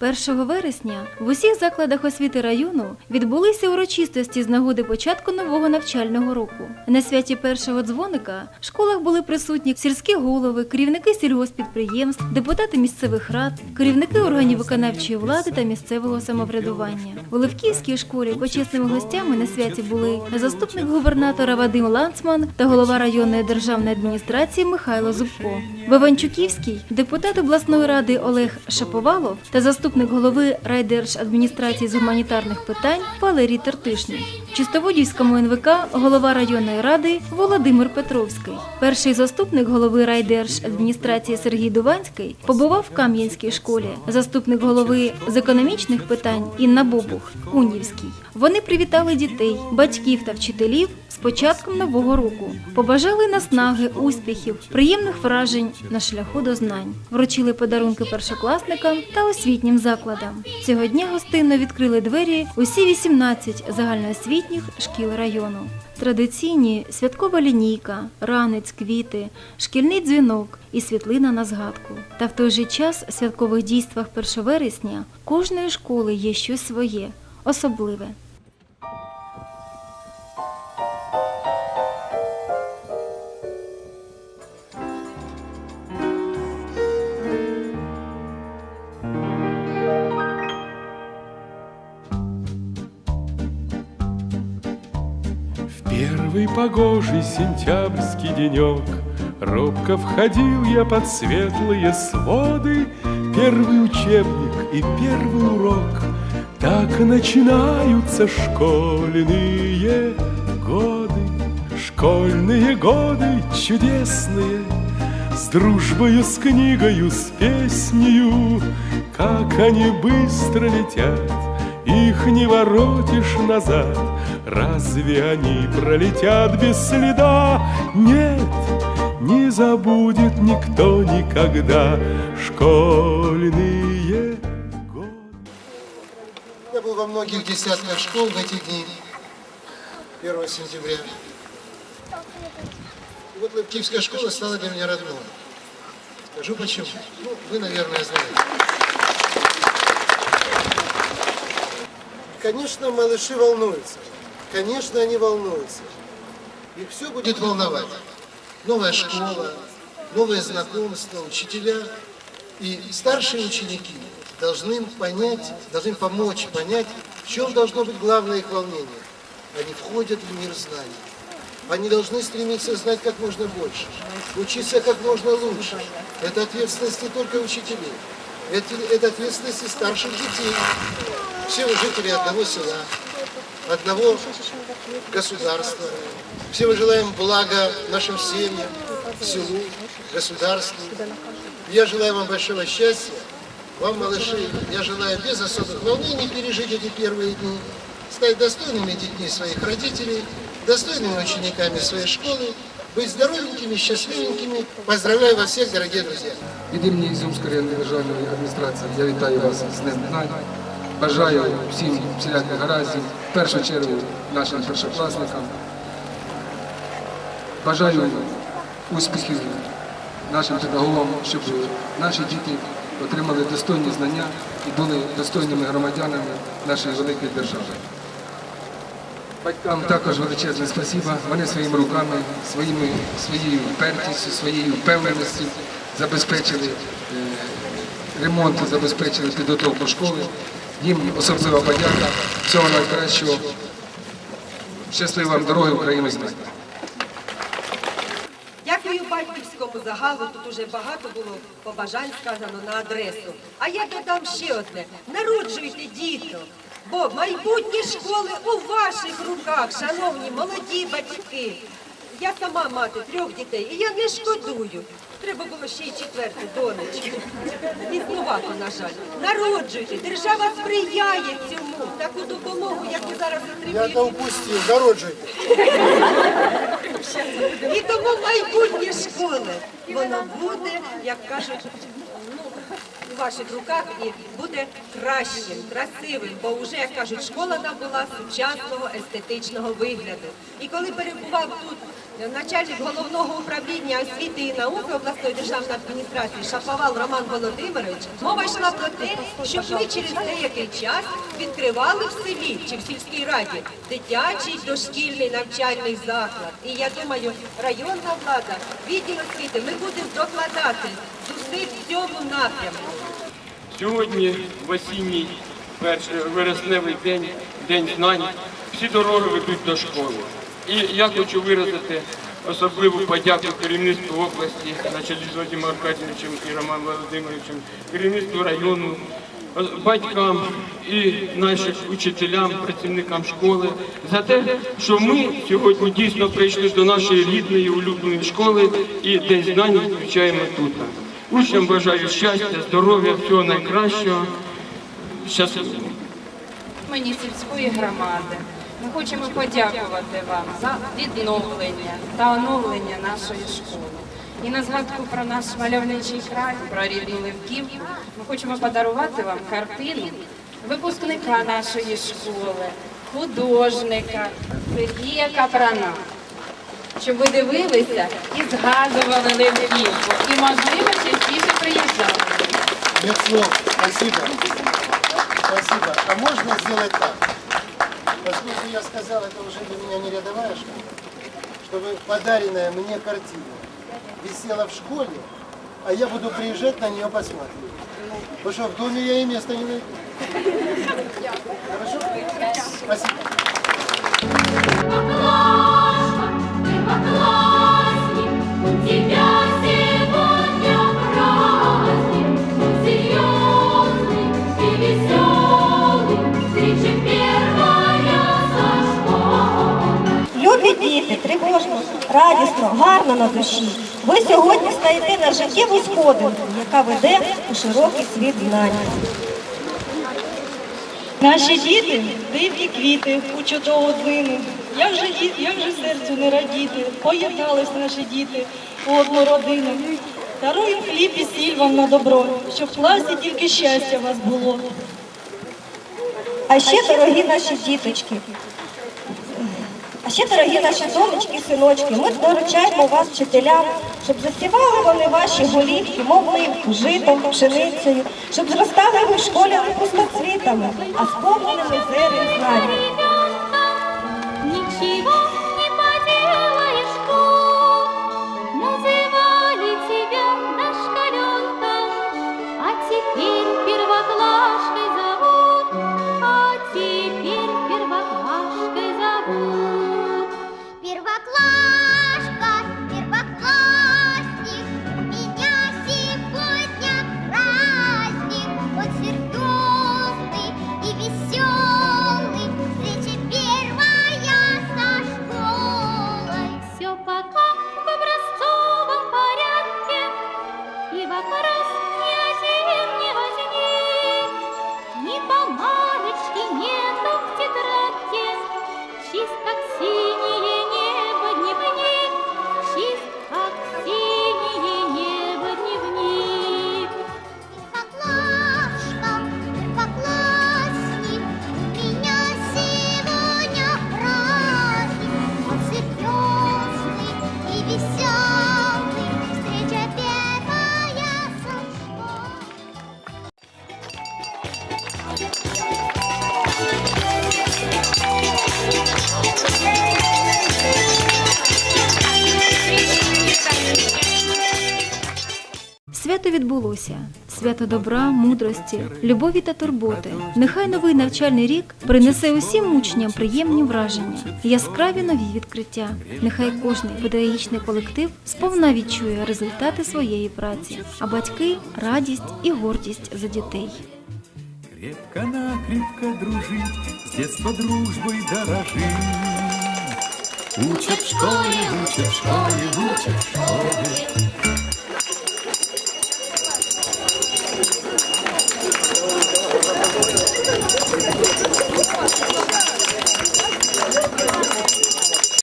1 вересня в усіх закладах освіти району відбулися урочистості з нагоди початку нового навчального року. На святі першого дзвоника в школах були присутні сільські голови, керівники сільгоспідприємств, депутати місцевих рад, керівники органів виконавчої влади та місцевого самоврядування. У Левківській школі почесними гостями на святі були заступник губернатора Вадим Ланцман та голова районної державної адміністрації Михайло Зубко. В Іванчуківській депутат обласної ради Олег Шаповалов та заступник голови райдержадміністрації з гуманітарних питань Валерій Тертишний. Чистоводівському НВК голова районної ради Володимир Петровський. Перший заступник голови райдержадміністрації Сергій Дуванський побував в Кам'янській школі. Заступник голови з економічних питань Інна Бобух в Кунівській. Вони привітали дітей, батьків та вчителів з початком нового року. Побажали наснаги, успіхів, приємних вражень на шляху до знань. Вручили подарунки першокласникам та освітнім закладам. Цього дня гостинно відкрили двері усі 18 загальноосвітніх шкіл району. Традиційні святкова лінійка, ранець, квіти, шкільний дзвінок і світлина на згадку. Та в той же час святкових дійствах 1 вересня кожної школи є щось своє, особливе. Первый погожий сентябрьский денек. Робко входил я под светлые своды. Первый учебник и первый урок. Так начинаются школьные годы. Школьные годы чудесные. С дружбою, с книгою, с песнею. Как они быстро летят. Их не воротишь назад Разве они пролетят без следа? Нет, не забудет никто никогда Школьные годы Я был во многих десятках школ в эти дни, 1 сентября. И вот Лыпкивская школа стала для меня родной. Скажу почему. Ну, вы, наверное, знаете. Конечно, малыши волнуются. Конечно, они волнуются. Их все будет волновать. Новая школа, новые знакомства, учителя. И старшие ученики должны понять, должны помочь понять, в чем должно быть главное их волнение. Они входят в мир знаний. Они должны стремиться знать как можно больше, учиться как можно лучше. Это ответственность не только учителей, это, это ответственность и старших детей. Все вы жители одного села, одного государства. Все мы желаем блага нашим семьям, селу, государству. Я желаю вам большого счастья, вам, малыши, я желаю без особых волнений пережить эти первые дни, стать достойными детьми своих родителей, достойными учениками своей школы, быть здоровенькими, счастливенькими. Поздравляю вас всех, дорогие друзья! Від імені Ізюмської районної державної адміністрації я вітаю вас з Днем Знань. Бажаю всім всіляких гараздів, в першу чергу нашим першокласникам. Бажаю успіхів нашим педагогам, щоб наші діти отримали достойні знання і були достойними громадянами нашої великої держави. Батькам також величезне спасіба. Вони своїми руками, своїми, своєю впертістю, своєю впевненістю забезпечили е, ремонт, забезпечили підготовку школи. Їм особлива подяка. Всього найкращого. Щасливої вам дороги Україну знає. Дякую батьківському загалу. Тут уже багато було побажань сказано на адресу. А я додам ще одне: народжуйте діток, бо майбутні школи у ваших руках, шановні молоді батьки. Я сама мати трьох дітей, і я не шкодую. Треба було ще й четверту донечку. Існувати, на жаль. Народжуйте, держава сприяє цьому. Таку допомогу, як ви зараз Я-то отримуєте. упустил, народжуйте. І тому майбутнє школи, воно буде, як кажуть, ну, у ваших руках і буде кращим, красивим, бо вже, як кажуть, школа набула сучасного естетичного вигляду. І коли перебував тут Начальник головного управління освіти і науки обласної державної адміністрації Шаповал Роман Володимирович, мова йшла про те, щоб ми через деякий час відкривали в селі чи в сільській раді дитячий дошкільний навчальний заклад. І я думаю, районна влада, відділ освіти, ми будемо докладати зусиль в цьому напрямку. Сьогодні в осінній перший вересневий день, день знань, всі дороги ведуть до школи. І я хочу виразити особливу подяку керівництву області, на чолі з Вадимом Аркадійовичем і Романом Володимировичем, керівництву району, батькам і нашим учителям, працівникам школи за те, що ми сьогодні дійсно прийшли до нашої рідної улюбленої школи і день знань відмічаємо тут. Учням бажаю щастя, здоров'я, всього найкращого. Щасливо. імені сільської громади. Ми хочемо подякувати вам за відновлення та оновлення нашої школи. І на згадку про наш мальовничий край, про рідну Левківку, ми хочемо подарувати вам картину випускника нашої школи, художника Сергія Капрана. Щоб ви дивилися і згадували Левківку, і, можливо, частіше приїжджали. Слов. Спасибо. Спасибо. А можно сделать так? Поскольку я сказал, это уже для меня не рядовая школа, чтобы подаренная мне картина висела в школе, а я буду приезжать на нее посмотреть. Потому что в доме я ей места не найду. Хорошо? Спасибо. На душі. Ви сьогодні стаєте на життєву сходинку, яка веде у широкий світ знань. Наші діти дивні квіти у чудову дзвину. Як же, як же серцю не радіти, поєднались наші діти у одну родину. Даруємо хліб і сіль вам на добро, щоб в класі тільки щастя вас було. А ще, дорогі наші діточки, а ще, дорогі наші донечки, синочки, ми доручаємо вас вчителям, щоб засівали вони ваші голівки, мов житом, пшеницею, щоб зростали ви в школі не пустоцвітами, а сповненими зерен знань. Відбулося. Свято добра, мудрості, любові та турботи. Нехай новий навчальний рік принесе усім учням приємні враження, яскраві нові відкриття. Нехай кожний педагогічний колектив сповна відчує результати своєї праці, а батьки радість і гордість за дітей. Крепко-накрепко дружить, с детства дружбой дорожить. Учат в школе, учат в школе, учат в школе.